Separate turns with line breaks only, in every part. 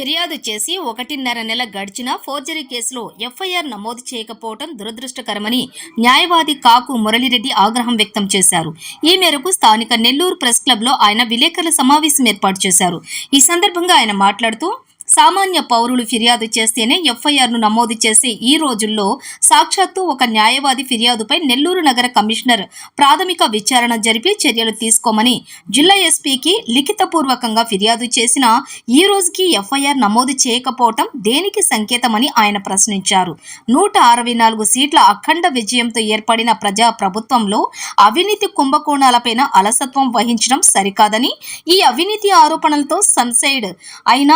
ఫిర్యాదు చేసి ఒకటిన్నర నెల గడిచినా ఫోర్జరీ కేసులో ఎఫ్ఐఆర్ నమోదు చేయకపోవడం దురదృష్టకరమని న్యాయవాది కాకు మురళిరెడ్డి ఆగ్రహం వ్యక్తం చేశారు. ఈ మేరకు స్థానిక నెల్లూరు ప్రెస్ క్లబ్లో ఆయన విలేకరుల సమావేశం ఏర్పాటు చేశారు. ఈ సందర్భంగా ఆయన మాట్లాడుతూ సామాన్య పౌరులు ఫిర్యాదు చేస్తేనే ఎఫ్ఐఆర్ను నమోదు చేసే ఈ రోజుల్లో సాక్షాత్తు ఒక న్యాయవాది ఫిర్యాదుపై నెల్లూరు నగర కమిషనర్ ప్రాథమిక విచారణ జరిపి చర్యలు తీసుకోమని జిల్లా ఎస్పీకి లిఖితపూర్వకంగా ఫిర్యాదు చేసిన ఈ రోజుకి ఎఫ్ఐఆర్ నమోదు చేయకపోవటం దేనికి సంకేతమని ఆయన ప్రశ్నించారు. నూట అరవై నాలుగు సీట్ల అఖండ విజయంతో ఏర్పడిన ప్రజా ప్రభుత్వంలో అవినీతి కుంభకోణాలపైన అలసత్వం వహించడం సరికాదని ఈ అవినీతి ఆరోపణలతో సన్సైడ్ అయిన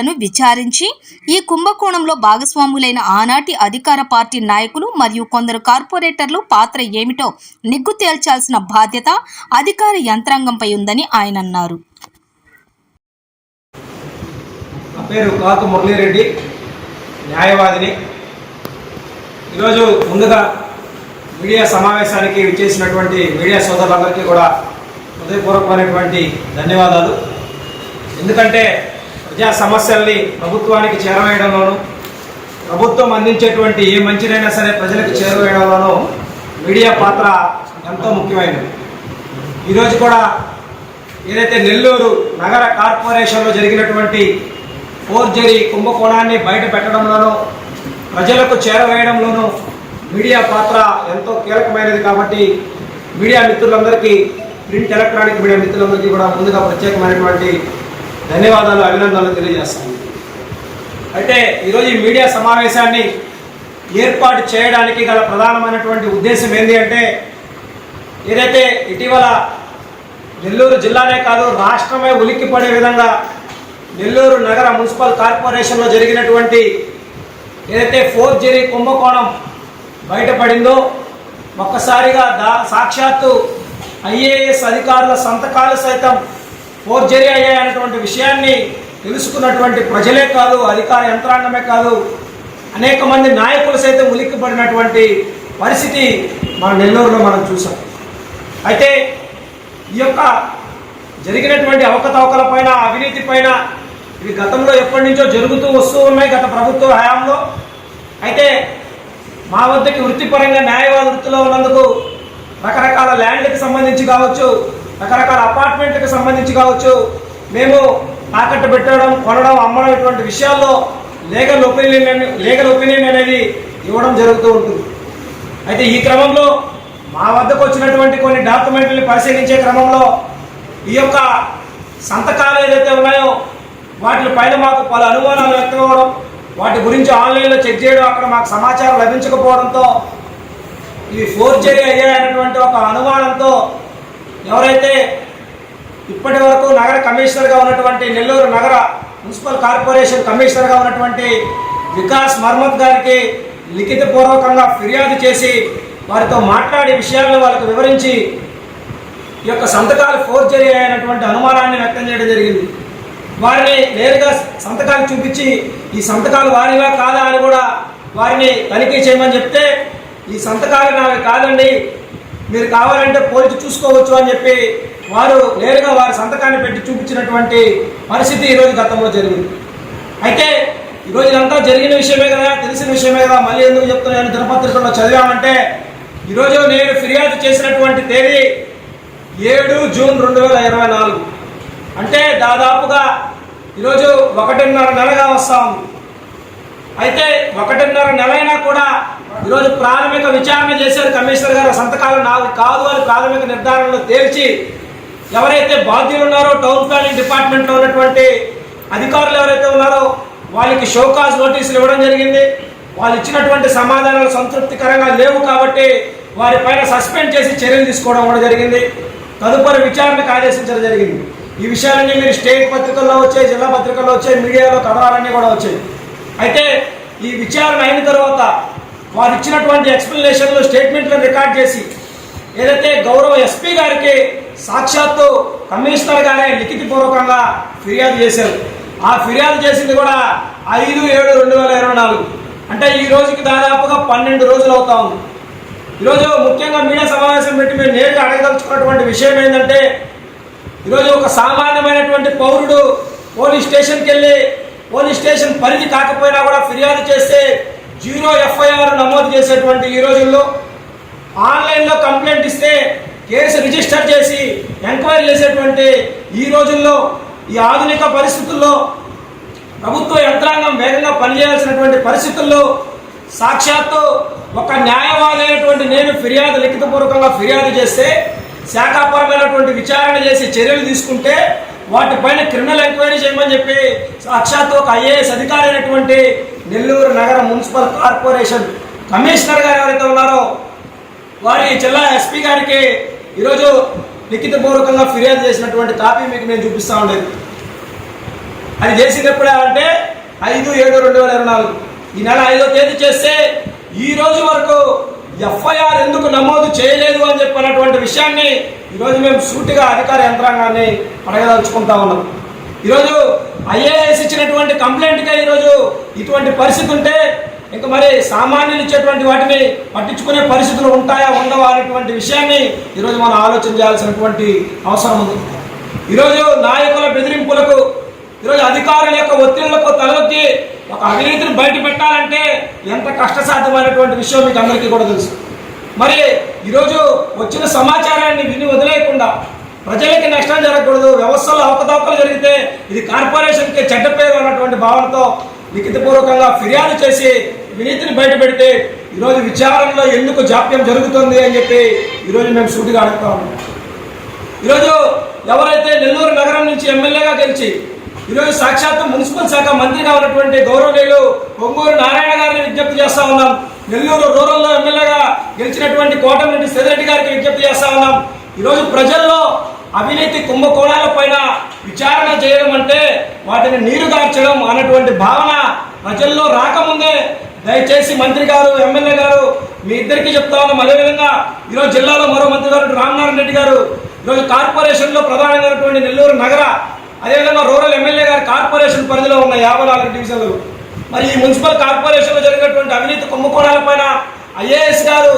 అధికారులను విచారించి ఈ కుంభకోణంలో భాగస్వాములైన ఆనాటి అధికార పార్టీ నాయకులు మరియు కొందరు కార్పొరేటర్లు పాత్ర ఏమిటో నిగ్గు తేల్చాల్సిన బాధ్యత అధికార యంత్రాంగంపై ఉందని ఆయన అన్నారు.
పేరు కాకు మురళీరెడ్డి న్యాయవాదిని. ఈరోజు ముందుగా మీడియా సమావేశానికి విచ్చేసినటువంటి మీడియా సోదరులందరికీ కూడా హృదయపూర్వకమైనటువంటి ధన్యవాదాలు. ఎందుకంటే ప్రజా సమస్యల్ని ప్రభుత్వానికి చేరవేయడంలోనూ ప్రభుత్వం అందించేటువంటి ఏ మంచినైనా సరే ప్రజలకు చేరవేయడంలోనూ మీడియా పాత్ర ఎంతో ముఖ్యమైనది. ఈరోజు కూడా ఏదైతే నెల్లూరు నగర కార్పొరేషన్లో జరిగినటువంటి ఫోర్జరీ కుంభకోణాన్ని బయట పెట్టడంలోనూ ప్రజలకు చేరవేయడంలోనూ మీడియా పాత్ర ఎంతో కీలకమైనది కాబట్టి మీడియా మిత్రులందరికీ ప్రింట్ ఎలక్ట్రానిక్ మీడియా మిత్రులందరికీ కూడా ముందుగా ప్రత్యేకమైనటువంటి ధన్యవాదాలు అభినందనలు తెలియజేస్తాను అయితే ఈరోజు ఈ మీడియా సమావేశాన్ని ఏర్పాటు చేయడానికి గల ప్రధానమైనటువంటి ఉద్దేశం ఏంటి అంటే ఏదైతే ఇటీవల నెల్లూరు జిల్లానే కాదు రాష్ట్రమే ఉలిక్కిపడే విధంగా నెల్లూరు నగర మున్సిపల్ కార్పొరేషన్లో జరిగినటువంటి ఏదైతే ఫోర్జరీ కుంభకోణం బయటపడిందో ఒక్కసారిగా దా సాక్షాత్తు ఐఏఎస్ అధికారుల సంతకాలు సైతం ఫోర్జరీ అయ్యాయనేటువంటి విషయాన్ని తెలుసుకున్నటువంటి ప్రజలే కాదు అధికార యంత్రాంగమే కాదు అనేక మంది నాయకులు సైతం ఉలిక్కిపడినటువంటి పరిస్థితి మన నెల్లూరులో మనం చూసాం. అయితే ఈ యొక్క జరిగినటువంటి అవకతవకల పైన అవినీతి పైన ఇవి గతంలో ఎప్పటి నుంచో జరుగుతూ వస్తూ ఉన్నాయి గత ప్రభుత్వ హయాంలో. అయితే మా వద్దకి వృత్తిపరంగా న్యాయవాద వృత్తిలో ఉన్నందుకు రకరకాల ల్యాండ్కి సంబంధించి కావచ్చు రకరకాల అపార్ట్మెంట్కి సంబంధించి కావచ్చు. మేము తాకట్టు పెట్టడం కొనడం అమ్మడం ఇటువంటి విషయాల్లో లీగల్ ఒపీనియన్ లీగల్ ఒపీనియన్ అనేది ఇవ్వడం జరుగుతూ ఉంటుంది. అయితే ఈ క్రమంలో మా వద్దకు వచ్చినటువంటి కొన్ని డాక్యుమెంట్లని పరిశీలించే క్రమంలో ఈ యొక్క సంతకాలు ఏదైతే ఉన్నాయో వాటి పైన మాకు పలు అనుమానాలు వ్యక్తమవడం వాటి గురించి ఆన్లైన్లో చెక్ చేయడం అక్కడ మాకు సమాచారం లభించకపోవడంతో ఇవి ఫోర్జరీ అయ్యాయనేటువంటి ఒక అనుమానంతో ఎవరైతే ఇప్పటి వరకు నగర కమిషనర్గా ఉన్నటువంటి నెల్లూరు నగర మున్సిపల్ కార్పొరేషన్ కమిషనర్గా ఉన్నటువంటి వికాస్ మర్మత్ గారికి లిఖితపూర్వకంగా ఫిర్యాదు చేసి వారితో మాట్లాడే విషయాలను వాళ్ళకు వివరించి ఈ యొక్క సంతకాలు ఫోర్జరీ అయినటువంటి అనుమానాన్ని వ్యక్తం చేయడం జరిగింది. వారిని నేరుగా సంతకాలు చూపించి ఈ సంతకాలు వారివా కాదా అని కూడా వారిని తనిఖీ చేయమని చెప్తే ఈ సంతకాలు నావి కాదండి మీరు కావాలంటే పోల్చి చూసుకోవచ్చు అని చెప్పి వారు నేరుగా వారి సంతకాన్ని పెట్టి చూపించినటువంటి పరిస్థితి ఈరోజు గతంలో జరిగింది. అయితే ఈరోజు ఇదంతా జరిగిన విషయమే కదా తెలిసిన విషయమే కదా మళ్ళీ ఎందుకు చెప్తున్నాను దినపత్రికల్లో చదివామంటే ఈరోజు నేను ఫిర్యాదు చేసినటువంటి తేదీ ఏడు జూన్ రెండు వేల ఇరవై నాలుగు. అంటే దాదాపుగా ఈరోజు ఒకటిన్నర నెలగా వస్తా ఉంది. అయితే ఒకటిన్నర నెలైనా కూడా ఈరోజు ప్రాథమిక విచారణ చేశారు కమిషనర్ గారు. సంతకాలు నాది కాదు అని ప్రాథమిక నిర్ధారణలో తేల్చి ఎవరైతే బాధ్యులు ఉన్నారో టౌన్ ప్లానింగ్ డిపార్ట్మెంట్లో ఉన్నటువంటి అధికారులు ఎవరైతే ఉన్నారో వాళ్ళకి షోకాజ్ నోటీసులు ఇవ్వడం జరిగింది. వాళ్ళు ఇచ్చినటువంటి సమాధానాలు సంతృప్తికరంగా లేవు కాబట్టి వారిపైన సస్పెండ్ చేసి చర్యలు తీసుకోవడం కూడా జరిగింది. తదుపరి విచారణకు ఆదేశించడం జరిగింది. ఈ విషయాలన్నీ మీరు స్టేట్ పత్రికల్లో వచ్చాయి జిల్లా పత్రికల్లో వచ్చాయి మీడియాలో కథనాలన్నీ కూడా వచ్చాయి. అయితే ఈ విచారణ అయిన తర్వాత వారు ఇచ్చినటువంటి ఎక్స్ప్లెనేషన్లు స్టేట్మెంట్లను రికార్డ్ చేసి ఏదైతే గౌరవ ఎస్పీ గారికి సాక్షాత్తు కమిషనర్ గారే లిఖితపూర్వకంగా ఫిర్యాదు చేశారు. ఆ ఫిర్యాదు చేసింది కూడా ఐదు ఏడు రెండు వేల ఇరవై నాలుగు. అంటే ఈ రోజుకి దాదాపుగా పన్నెండు రోజులు అవుతా ఉంది. ఈరోజు ముఖ్యంగా మీడియా సమావేశం పెట్టి మేము నేరుగా అడగదలుచుకున్నటువంటి విషయం ఏంటంటే ఈరోజు ఒక సామాన్యమైనటువంటి పౌరుడు పోలీస్ స్టేషన్కి వెళ్ళి పోలీస్ స్టేషన్ పరిధి కాకపోయినా కూడా ఫిర్యాదు చేస్తే జీరో ఎఫ్ఐఆర్ నమోదు చేసేటువంటి ఈ రోజుల్లో ఆన్లైన్లో కంప్లైంట్ ఇస్తే కేసు రిజిస్టర్ చేసి ఎంక్వైరీ చేసేటువంటి ఈ రోజుల్లో ఈ ఆధునిక పరిస్థితుల్లో ప్రభుత్వ యంత్రాంగం వేగంగా పనిచేయాల్సినటువంటి పరిస్థితుల్లో సాక్షాత్తు ఒక న్యాయవాది అయినటువంటి నేను ఫిర్యాదు లిఖితపూర్వకంగా ఫిర్యాదు చేస్తే శాఖాపరమైనటువంటి విచారణ చేసి చర్యలు తీసుకుంటే వాటిపైన క్రిమినల్ ఎంక్వైరీ చేయమని చెప్పి సాక్షాత్తు ఒక ఐఏఎస్ అధికారి అయినటువంటి నెల్లూరు నగర మున్సిపల్ కార్పొరేషన్ కమిషనర్ గారు ఎవరైతే ఉన్నారో వారి జిల్లా ఎస్పీ గారికి ఈరోజు లిఖితపూర్వకంగా ఫిర్యాదు చేసినటువంటి కాపీ మీకు నేను చూపిస్తా ఉండేది. అది చేసినప్పుడు అంటే ఐదు ఏడు రెండు వేల ఇరవై నాలుగు. ఈ నెల ఐదో తేదీ చేస్తే ఈ రోజు వరకు ఎఫ్ఐఆర్ ఎందుకు నమోదు చేయలేదు అని చెప్పినటువంటి విషయాన్ని ఈరోజు మేము సూటిగా అధికార యంత్రాంగాన్ని అడగదలుచుకుంటా ఉన్నాం. ఈరోజు ఐఏఎస్ ఇచ్చినటువంటి కంప్లైంట్గా ఈరోజు ఇటువంటి పరిస్థితి ఉంటే ఇంకా మరి సామాన్యులు ఇచ్చేటువంటి వాటిని పట్టించుకునే పరిస్థితులు ఉంటాయా ఉండవా అనేటువంటి విషయాన్ని ఈరోజు మనం ఆలోచన చేయాల్సినటువంటి అవసరం ఉంది. ఈరోజు నాయకుల బెదిరింపులకు ఈరోజు అధికారుల యొక్క ఒత్తిళ్ళకు తలొక్కి ఒక అవినీతిని బయట పెట్టాలంటే ఎంత కష్టసాధ్యమైనటువంటి విషయం మీకు అందరికీ కూడా తెలుసు. మరి ఈరోజు వచ్చిన సమాచారాన్ని విని వదిలేయకుండా ప్రజలకి నష్టం జరగకూడదు వ్యవస్థలో అవకతవకలు జరిగితే ఇది కార్పొరేషన్కి చెడ్డ పేరు అన్నటువంటి భావనతో లిఖితపూర్వకంగా ఫిర్యాదు చేసి వినీతిని బయట పెడితే ఈరోజు విచారణలో ఎందుకు జాప్యం జరుగుతుంది అని చెప్పి ఈరోజు మేము సూటిగా అడుగుతా ఉన్నాం. ఈరోజు ఎవరైతే నెల్లూరు నగరం నుంచి ఎమ్మెల్యేగా గెలిచి ఈరోజు సాక్షాత్తు మున్సిపల్ శాఖ మంత్రిగా ఉన్నటువంటి గౌరవనీయులు పొంగూరు నారాయణ గారిని విజ్ఞప్తి చేస్తా ఉన్నాం. నెల్లూరు రూరల్లో ఎమ్మెల్యేగా గెలిచినటువంటి కోటమిరెడ్డి సెదిరెడ్డి గారికి విజ్ఞప్తి చేస్తా ఉన్నాం. ఈరోజు ప్రజల్లో అవినీతి కుంభకోణాల పైన విచారణ చేయడం అంటే వాటిని నీరుగార్చడం అన్నటువంటి భావన ప్రజల్లో రాకముందే దయచేసి మంత్రి గారు ఎమ్మెల్యే గారు మీ ఇద్దరికి చెప్తా ఉన్నాం. అదేవిధంగా ఈరోజు జిల్లాలో మరో మంత్రి గారు రామనారాయణ రెడ్డి గారు ఈరోజు కార్పొరేషన్లో ప్రధానమైనటువంటి నెల్లూరు నగర అదేవిధంగా రూరల్ ఎమ్మెల్యే గారు కార్పొరేషన్ పరిధిలో ఉన్న యాభై నాలుగు డివిజన్లు. మరి ఈ మున్సిపల్ కార్పొరేషన్లో జరిగినటువంటి అవినీతి కుంభకోణాల పైన ఐఏఎస్ గారు